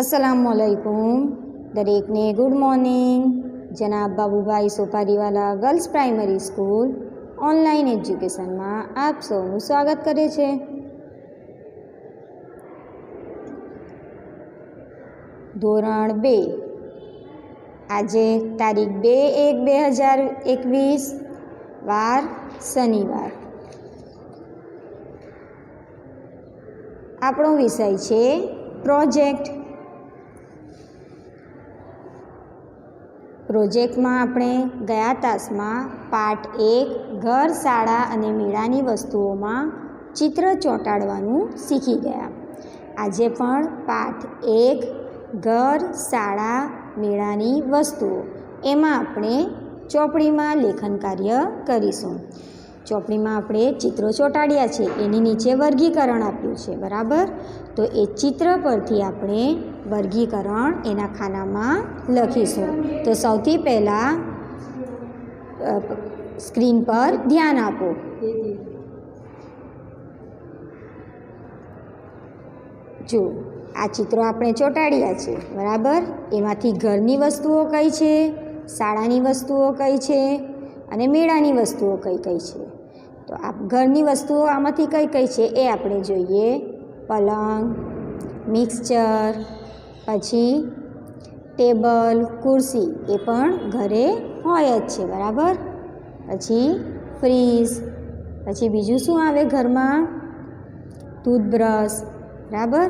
અસલામુઅલૈકુમ દરેકને good morning જનાબ Babubhai Sopariwala girls primary school online એજ્યુકેશનમાં આપ સૌનું સ્વાગત કરે છે. ધોરણ બે. આજે તારીખ બે એક બે હજાર એકવીસ, વાર શનિવાર. આપણો વિષય છે પ્રોજેક્ટ પ્રોજેક્ટમાં આપણે ગયા તાસમાં પાઠ એક, ઘર, શાળા અને મેળાની વસ્તુઓમાં ચિત્ર ચોંટાડવાનું શીખી ગયા. આજે પણ પાઠ એક, ઘર, શાળા, મેળાની વસ્તુઓ. એમાં આપણે ચોપડીમાં લેખન કાર્ય કરીશું. ચોપડીમાં આપણે ચિત્રો ચોંટાડ્યા છે, એની નીચે વર્ગીકરણ આપ્યું છે, બરાબર? તો એ ચિત્ર પરથી આપણે વર્ગીકરણ એના ખાનામાં લખીશું. તો સૌથી પહેલાં સ્ક્રીન પર ધ્યાન આપો. જો, આ ચિત્રો આપણે ચોંટાડ્યા છે, બરાબર? એમાંથી ઘરની વસ્તુઓ કઈ છે, શાળાની વસ્તુઓ કઈ છે, અને મેળાની વસ્તુઓ કઈ કઈ છે? તો આ ઘરની વસ્તુઓ આમાંથી કઈ કઈ છે એ આપણે જોઈએ. પલંગ મિક્સચર પછી ટેબલ ખુરશી એ પણ ઘરે હોય જ છે, બરાબર? પછી ફ્રીજ પછી બીજું શું આવે ઘરમાં? ટૂથબ્રશ, બરાબર?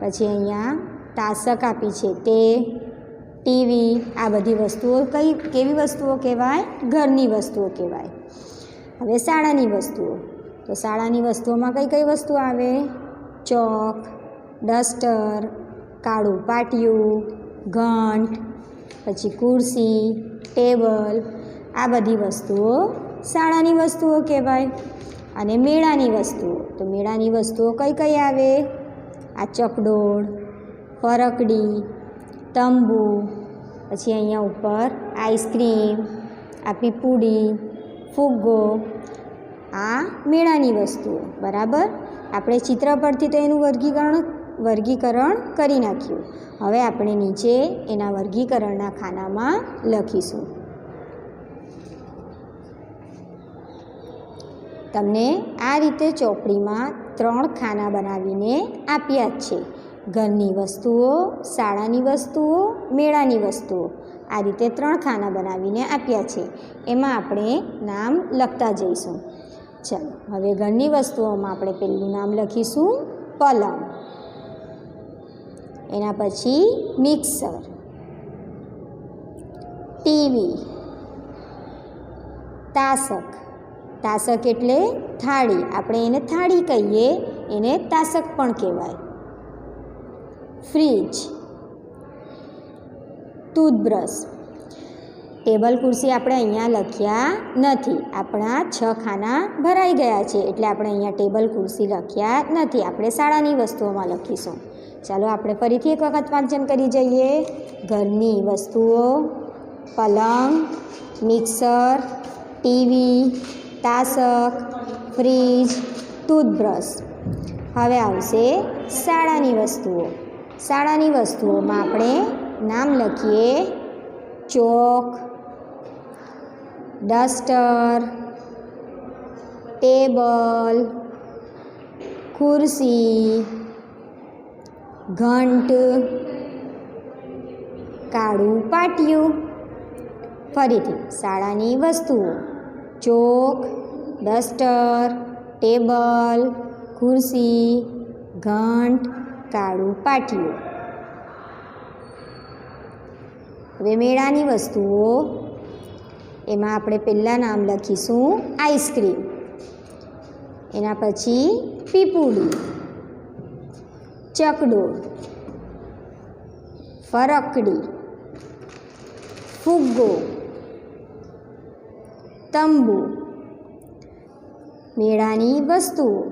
પછી અહીંયા તાસક આપી છે તે, ટીવી, આ બધી વસ્તુઓ કઈ, કેવી વસ્તુઓ કહેવાય? ઘરની વસ્તુઓ કહેવાય. હવે શાળાની વસ્તુઓ. તો શાળાની વસ્તુઓમાં કઈ કઈ વસ્તુ આવે? ચોક, ડસ્ટર, કાળું પાટિયું, ઘંટ, પછી ખુરશી ટેબલ, આ બધી વસ્તુઓ શાળાની વસ્તુઓ કહેવાય. અને મેળાની વસ્તુઓ. તો મેળાની વસ્તુઓ કઈ કઈ આવે? આ ચકડોળ, ફરકડી, તંબુ, પછી અહીંયા ઉપર આઈસ્ક્રીમ આ પીપુડી ફુગ્ગો. આ મેળાની વસ્તુઓ. બરાબર? આપણે ચિત્ર પરથી તો એનું વર્ગીકરણ વર્ગીકરણ કરી નાખ્યું. હવે આપણે નીચે એના વર્ગીકરણના ખાનામાં લખીશું. તમને આ રીતે ચોપડીમાં ત્રણ ખાના બનાવીને આપ્યા જ છે. ઘરની વસ્તુઓ, શાળાની વસ્તુઓ, મેળાની વસ્તુઓ. આ રીતે ત્રણ ખાના બનાવીને આપ્યા છે. એમાં આપણે નામ લખતા જઈશું. ચાલો, હવે ઘરની વસ્તુઓમાં આપણે પહેલું નામ લખીશું, પલંગ. એના પછી મિક્સર. ટીવી. તાસક તાસક એટલે થાળી. આપણે એને થાળી કહીએ, એને તાસક પણ કહેવાય. Fridge, toothbrush. ટેબલ ખુરશી આપણે અહીંયા લખ્યા નથી. આપણા છ ખાના ભરાઈ ગયા છે એટલે આપણે અહીંયા ટેબલ ખુરશી લખ્યા નથી. આપણે શાળાની વસ્તુઓમાં લખીશું. ચાલો આપણે ફરીથી એક વખત વાંચન કરી જઈએ. ઘરની વસ્તુઓ, પલંગ, મિક્સર, ટીવી, તાસક, ફ્રીજ, ટૂથબ્રશ. હવે આવશે શાળાની વસ્તુઓ. શાળાની વસ્તુઓમાં આપણે નામ લખીએ. ચોક, ડસ્ટર, ટેબલ, ખુરશી, ઘંટ, કાળું પાટિયું. ફરીથી શાળાની વસ્તુઓ. ચોક, ડસ્ટર, ટેબલ, ખુરશી, ઘંટ કાળું પાટિયું. હવે મેળાની વસ્તુઓ. એમાં આપણે પહેલાં નામ લખીશું આઈસ્ક્રીમ. એના પછી પીપુડી. ચકડોળ ફરકડી. ફુગ્ગો. તંબુ. મેળાની વસ્તુઓ.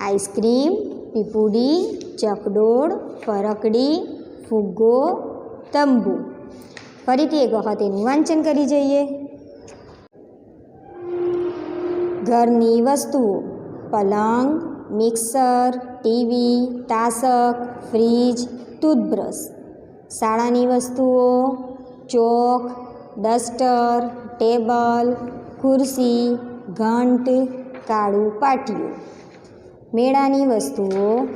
આઈસ્ક્રીમ, પીપુડી ચકડોળ ફરકડી ફુગ્ગો, તંબુ. ફરીથી એક વખત એનું વાંચન કરી જઈએ. ઘરની વસ્તુઓ, પલંગ, મિક્સર, ટીવી, તાસક, ફ્રીજ, ટૂથબ્રશ. શાળાની વસ્તુઓ, ચોક, ડસ્ટર, ટેબલ, ખુરશી, ઘંટ, કાળું પાટિયું. મેળાની વસ્તુઓ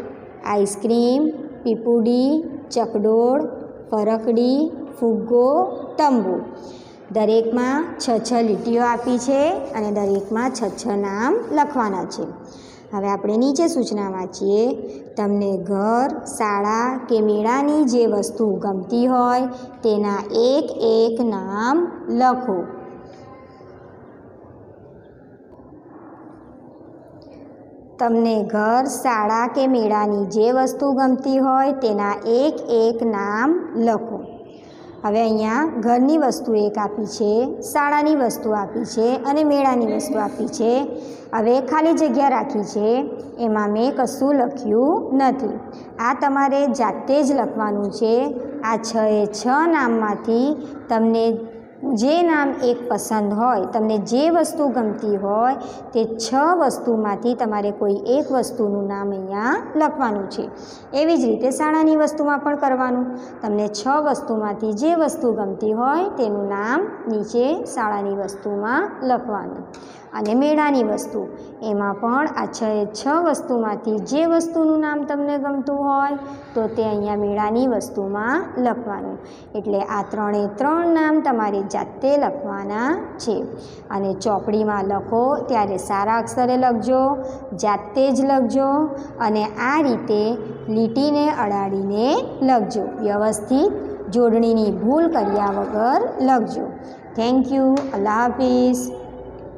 આઈસ્ક્રીમ, પીપુડી, ચકડોળ ફરકડી ફુગ્ગો, તંબુ. દરેકમાં છ છ લીટીઓ આપી છે અને દરેકમાં છ છ નામ લખવાના છે. હવે આપણે નીચે સૂચના વાંચીએ. તમને ઘર, શાળા કે મેળાની જે વસ્તુ ગમતી હોય તેના એક એક નામ લખો. તમને ઘર, શાળા કે મેળાની જે વસ્તુ ગમતી હોય તેના એક એક નામ લખો. હવે અહીંયા ઘરની વસ્તુ એક આપી છે, શાળાની વસ્તુ આપી છે અને મેળાની વસ્તુ આપી છે. હવે ખાલી જગ્યા રાખી છે, એમાં મેં કશું લખ્યું નથી. આ તમારે જાતે જ લખવાનું છે. આ છ એ છ નામમાંથી તમને જે નામ એક પસંદ હોય, તમને જે વસ્તુ ગમતી હોય, તે છ વસ્તુમાંથી તમારે કોઈ એક વસ્તુનું નામ અહીંયા લખવાનું છે. એવી જ રીતે શાળાની વસ્તુમાં પણ કરવાનું. તમને છ વસ્તુમાંથી જે વસ્તુ ગમતી હોય, તેનું નામ નીચે શાળાની વસ્તુમાં લખવાનું. અને મેળાની વસ્તુ. એમાં પણ આ છ એ છ વસ્તુમાંથી જે વસ્તુનું નામ તમને ગમતું હોય, તો તે અહીંયા મેળાની વસ્તુમાં લખવાનું. એટલે આ ત્રણે ત્રણ નામ તમારે જાતે લખવાના છે. અને ચોપડીમાં લખો ત્યારે સારા અક્ષરે લખજો, જાતે જ લખજો અને આ રીતે લીટીને અડાડીને લખજો. વ્યવસ્થિત જોડણીની ભૂલ કર્યા વગર લખજો. Thank you. અલ્લાહ હાફિઝ.